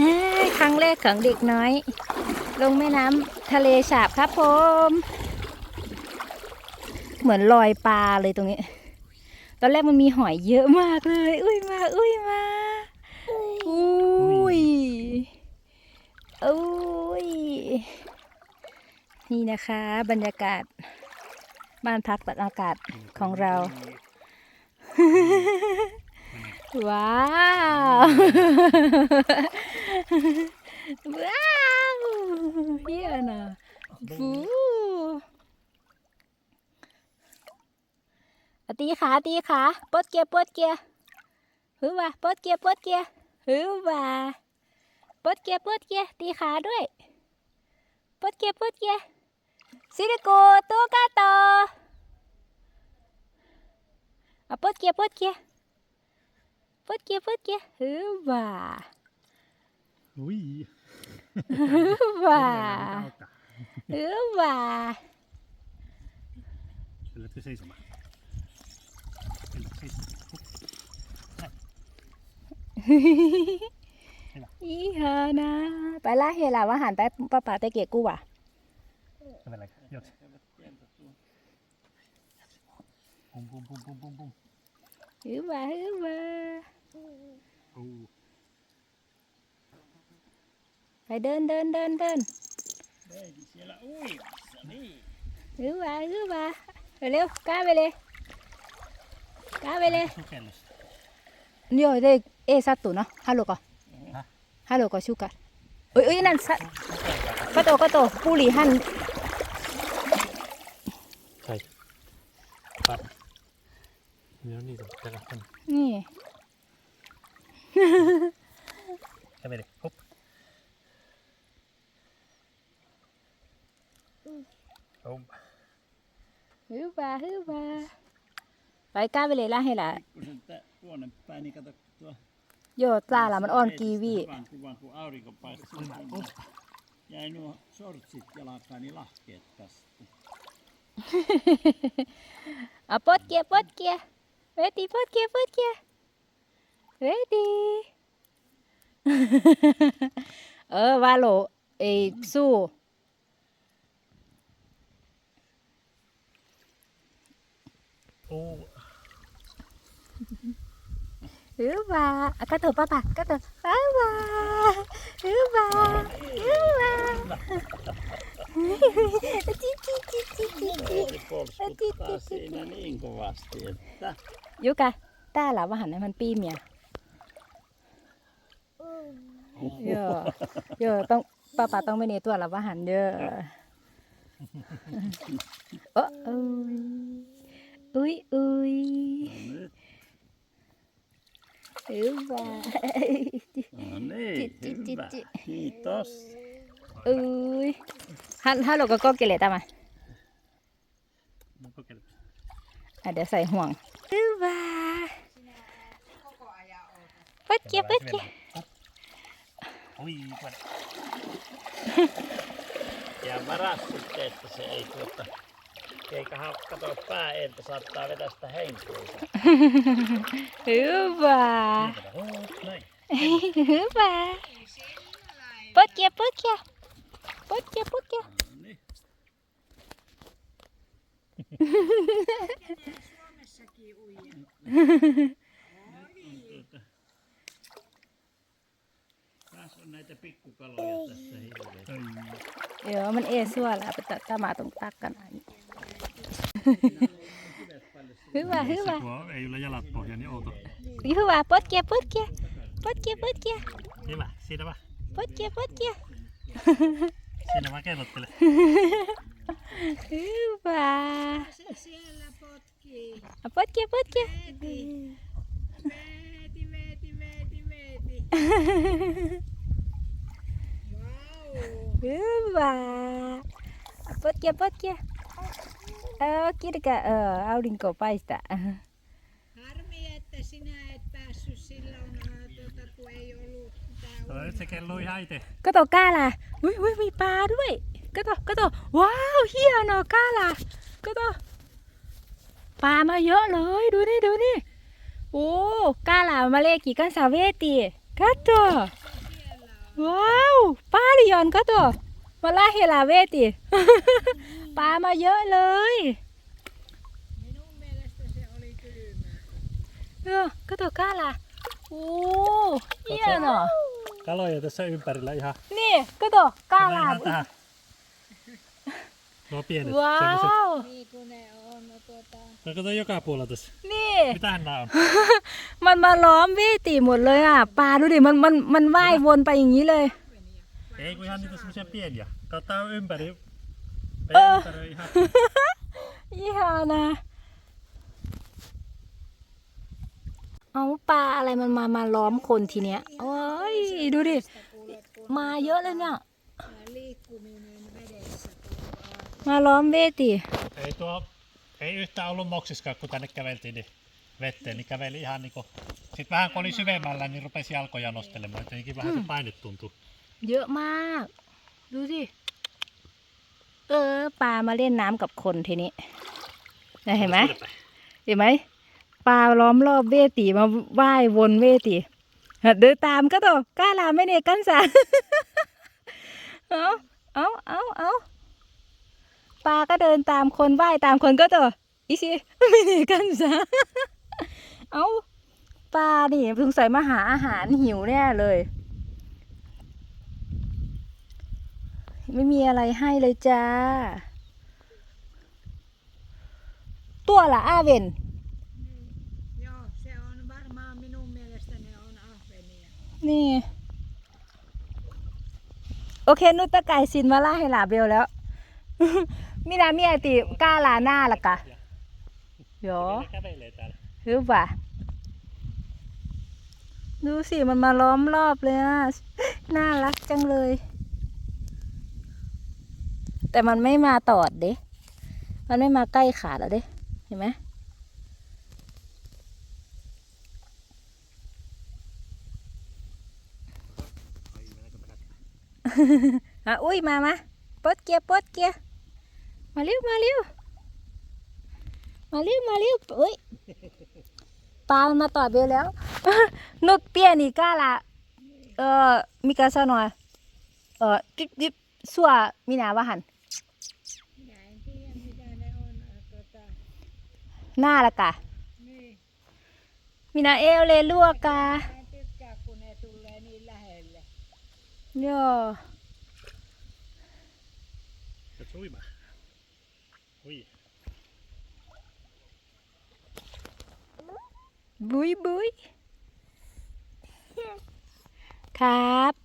เฮ้ยครั้งแรกของเด็กน้อย ลงแม่น้ำทะเลสาบครับผม เหมือนลอยปลาเลยตรงนี้ ตอนแรกมันมีหอยเยอะมากเลย อุ้ยมา อุ้ยมา อุ้ยอุ้ย นี่นะคะ บรรยากาศ บ้านพักตักอากาศของเรา ว้าว ว้าวเฮียนะฟูตีขาตีขาปดเกียร์ปดเกียร์หือว่าปดเกียร์ปดเกียร์หือว่าปดเกียร์ปดเกียร์ตีขาด้วยปดเกียร์ปดเกียร์ซิลิโกตัวกาโตอะปดเกียร์ปดเกียร์ ปดเกียร์ปดเกียร์ฮึว่า Ui. ฮึว่า Alkaa. ฮึว่า Lähdette seisomaan. Lähdette seisomaan. Hup. อีฮานะไปล่าเฮล่ะว่าหัน ไปเตะเกียร์กูว่ะ Kävele. Jot. Pum pum pum pum pum pum. ฮึว่าฮึว่า Oh. ไปเดินเดินเดินเดิน Veiti siellä uimassa, niin. ฮึว่าฮึว่าเร็วก้าไปเลยก้าไปเลย Sukellus. เดี๋ยเด็กเอซัตตุเนาะฮัลโหลก่อนฮะฮัลโหลก่อนชูกันเอ้ยเอ้ยนั่นซะก็โตก็โตปูหลีหัน Kai. Par. No niin, täällä on. นี่ Kävele. Hop. Oh. ฮึว่าฮึว่าไปก้าวไปเลยล่าเฮล่ะ pikkusen tä- tuonne päin, niin kato tuo. โยจ้าล่ะมันอ่อนกีวี Hyvän kuvan, kun aurinko paistaa. Jäi nuo sortsit jalkaan, niin lahkeet tästä. อะปลดเ ready. ờ và lộ ê su. Ô. Hứa ba, à, cá tờ ba ba, cá tờ ba ba, hứa ba, hứa ba. Kovasti, niin kovasti, että... Joka, täällä on vähän enemmän pimeä. เมียเยอะเยอะต้องป้าป่าต้องไม่เนตัวหล่ะว่าหันเยอะเอออุ้ยอุ้ยอุ้ย no nyt. หรือว่า No niin, Ti- ti- hyvä. ti- Kiitos. อุ้ยฮัลฮัลโหลก็ก็เกลตามา No kokeile. อะเดี๋ยวใส่ห่วงหรือว่าปัดเกียร์ปัดเกีย ร์ Oi, tuonne. Ja varas sitten, että se ei tuota... Eikä kato pääeltä, saattaa vetää sitä henkuunsa. หรือว่า Oh, näin. ห กันอันนี้หรือว่าหรือว่า Tuo ei ole jalat pohja, niin outo. หรือว่าปัดเกียร์ปัดเกียร์ปัดเกียร์ปัดเกียร์ Hyvä, siinä vaan. ปัดเกียร์ปัดเกียร์ Siinä vaan kellottele. หรือว่า Siellä potkii. อะปัดเกียร์ปัดเกียร์ Veeti, veeti, veeti, veeti. Vau. หรือว่าอะปัดเกียร์ปัดเกียร์เออคิดกะเออเอาลิงโกไปสะ Harmi, että sinä et päässyt silloin, ää, tuota, kun ei ollut tää No, nyt se kelluu ihan itse. ก็โตกล้าล่ะอุ้ยอุ้ยมีปลาด้วยก็โตก็โตว้าวเฮียเนาะกล้าล่ะก็โตปลามาเยอะเลย ดูนี่ ดูนี่ โอ้กล้าล่ะมาเลกี่กันสาเวตีก็โต ว้าวปลาดิยอนก็ตัวมาล่าเฮลาเวติปลามาเยอะเลย Minun mielestä se oli kylmää. เออก็ตัวกล้าล่ะโอ้เยี่ยเนาะ Kaloja tässä ympärillä ihan, นี่ก็ตัวกล้า Mennään ล่ะ ihan tähän. Nuo pienet ว้า semmoset. ว Niin kuin ne on no, tuota, No kato joka puolella tässä. นี่ Mitähän nää on? มันมาล้อมเวติหมดเลยอะปลาดูดิมันมันมันว่ายวนไปอย่างนี้เลย Ei kun ihan niitä semmosia pieniä. Kato tää on ympäri. Ö. Ympäri ihan. ยี่ห้อนะเอาปลาอะไรมันมามาล้อมคนทีเนี้ยโอ้ยดูดิ kuule, kun มาเยอะเลยเนี่ย tämä liikkuminen vedessä kuuluu มาล้อมเวติ Ei tuo, ei yhtään ollut moksiskaan kun tänne käveltiin niin vetteen, niin käveli ihan niinku. Sitten vähän kun oli syvemmällä, niin rupesi jalkoja nostelemaan. Jotenkin vähän se paine tuntuu. เยอะมาก ดูสิ เออปลามาเล่นน้ำกับคนทีนี้น่ะเห็นไหม เห็นไหมปลาล้อมรอบเวตีมาว่ายวนเวตีเดินตามก็ตัวกล้าลาไม่เนกันสาเอาเอาเอาเอาปลา ก็เดินตามคนว่ายตามคนก็ตัวอีสิไม่เนกันสาเอาปลานี่สงสัยมาหาอาหารหิวแน่เลย ไม่มีอะไรให้เลยจ้า ตัวละอาเวนนี่ โอเค นุตตะไก่สินมาล่าให้หลาเบลแล้ว มินามีไอติกล้าลาหน้าละกะโย Ne kävelee täällä. หรือป่ะดูสิมันมาล้อมรอบเลยอะน่ารักจังเลย แต่มันไม่มาตอดเด้มันไม่มาใกล้ขาแล้วเด้เห็นไหมอะอุ้ยมามาปลดเกียร์ปลดเกียร์ มาเร็วมาเร็วมาเร็วมาเร็วอุ้ยปลามันมาต่อเบลแล้วนุดเปียนี่ก้าละเออมีกาซะหน่อยเออจิบจิบสัวมีหนาว่าหันหน้าละกะมีหนาเอวเลยลวกกา Mä en อุ้ยบุยบุยครับ